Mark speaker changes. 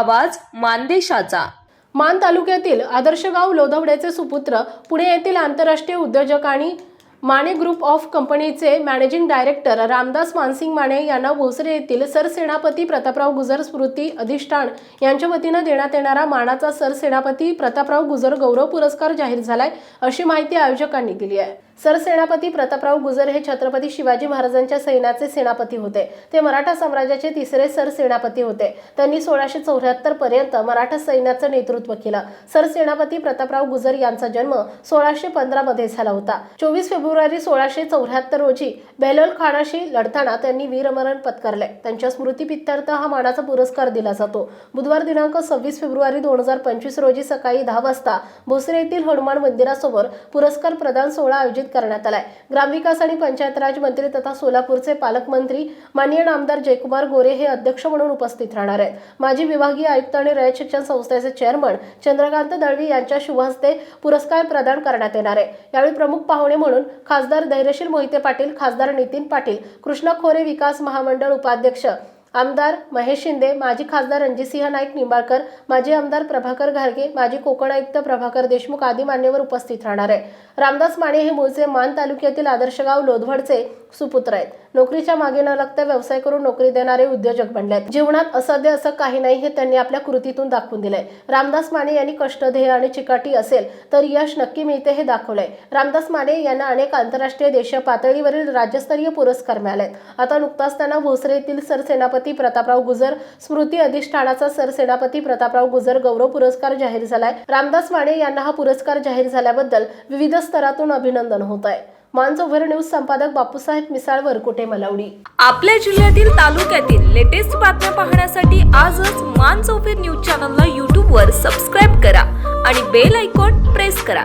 Speaker 1: आवाज मानदेशाचा.
Speaker 2: मान तालुक्यातील आदर्श गाव लोधवड्याचे सुपुत्र पुणे येथील आंतरराष्ट्रीय उद्योजक आणि माने ग्रुप ऑफ कंपनीचे मॅनेजिंग डायरेक्टर रामदास मानसिंग माने यांना भोसरे येथील सरसेनापती प्रतापराव गुजर स्मृती अधिष्ठान यांच्या वतीनं देण्यात येणारा मानाचा सरसेनापती प्रतापराव गुजर गौरव पुरस्कार जाहीर झालाय अशी माहिती आयोजकांनी दिली आहे. सरसेनापती प्रतापराव गुजर हे छत्रपती शिवाजी महाराजांच्या सैन्याचे सेनापती होते. ते मराठा साम्राज्याचे तिसरे सरसेनापती होते. त्यांनी सोळाशे चौऱ्याहत्तर पर्यंत मराठा सैन्याचं नेतृत्व केलं. सरसेनापती प्रतापराव गुजर यांचा जन्म सोळाशे पंधरा मध्ये झाला होता. चोवीस फेब्रुवारी सोळाशे चौऱ्याहत्तर रोजी बेलोल खानाशी लढताना त्यांनी वीरमरण पत्करले. त्यांच्या स्मृतीपित्तार्थ हा मानाचा पुरस्कार दिला जातो. बुधवार दिनांक सव्वीस फेब्रुवारी दोन हजार पंचवीस रोजी सकाळी दहा वाजता भोसरे येथील हनुमान मंदिरासमोर पुरस्कार प्रदान सोहळा आयोजित करण्यात आलाय. ग्रामविकास आणि पंचायत राज मंत्री तथा सोलापूरचे पालकमंत्री माननीय नामदार जयकुमार गोरे हे अध्यक्ष म्हणून उपस्थित राहणार आहेत. माजी विभागीय आयुक्त आणि रयत शिक्षण संस्थेचे चेअरमन चंद्रकांत दळवी यांच्या शुभहस्ते पुरस्कार प्रदान करण्यात येणार आहे. यावेळी प्रमुख पाहुणे म्हणून खासदार धैर्यशील मोहिते पाटील खासदार नितीन पाटील कृष्णा खोरे विकास महामंडळ उपाध्यक्ष आमदार महेश शिंदे माजी खासदार रणजितसिंह नाईक निंबाळकर माजी आमदार प्रभाकर घारगे माजी कोकण आयुक्त प्रभाकर देशमुख आदी मान्यवर उपस्थित राहणार आहे रामदास माने हे मूळचे मान तालुक्यातील आदर्शगाव लोधवडचे सुपुत्र आहेत. नोकरीच्या मागे न लागता व्यवसाय करून नोकरी देणारे उद्योजक बनले आहेत जीवनात असाध्य असं काही नाही हे त्यांनी आपल्या कृतीतून दाखवून दिलंय. रामदास माने यांनी कष्टध्येय आणि चिकाटी असेल तर यश नक्की मिळते हे दाखवलंय. रामदास माने यांना अनेक आंतरराष्ट्रीय देशीय पातळीवरील राज्यस्तरीय पुरस्कार मिळालेत. आता नुकताच त्यांना भोसरे येथील सरसेनापती प्रतापराव गुजर स्मृती अधिष्ठानाचा सरसेनापती प्रतापराव गुजर गौरव पुरस्कार जाहीर झालाय. रामदास माने यांना हा पुरस्कार जाहीर झाल्याबद्दल विविध स्तरातून अभिनंदन होत आहे मानसोभर न्यूज संपादक बापूसाहेब मिसाळ वरकुटे मलावडी
Speaker 1: आपल्या जिल्ह्यातील तालुक्यातील लेटेस्ट बातम्या पाहण्यासाठी आजच मान चौफेर न्यूज चॅनलला यूट्यूबवर सबस्क्राईब करा आणि बेल आयकॉन प्रेस करा.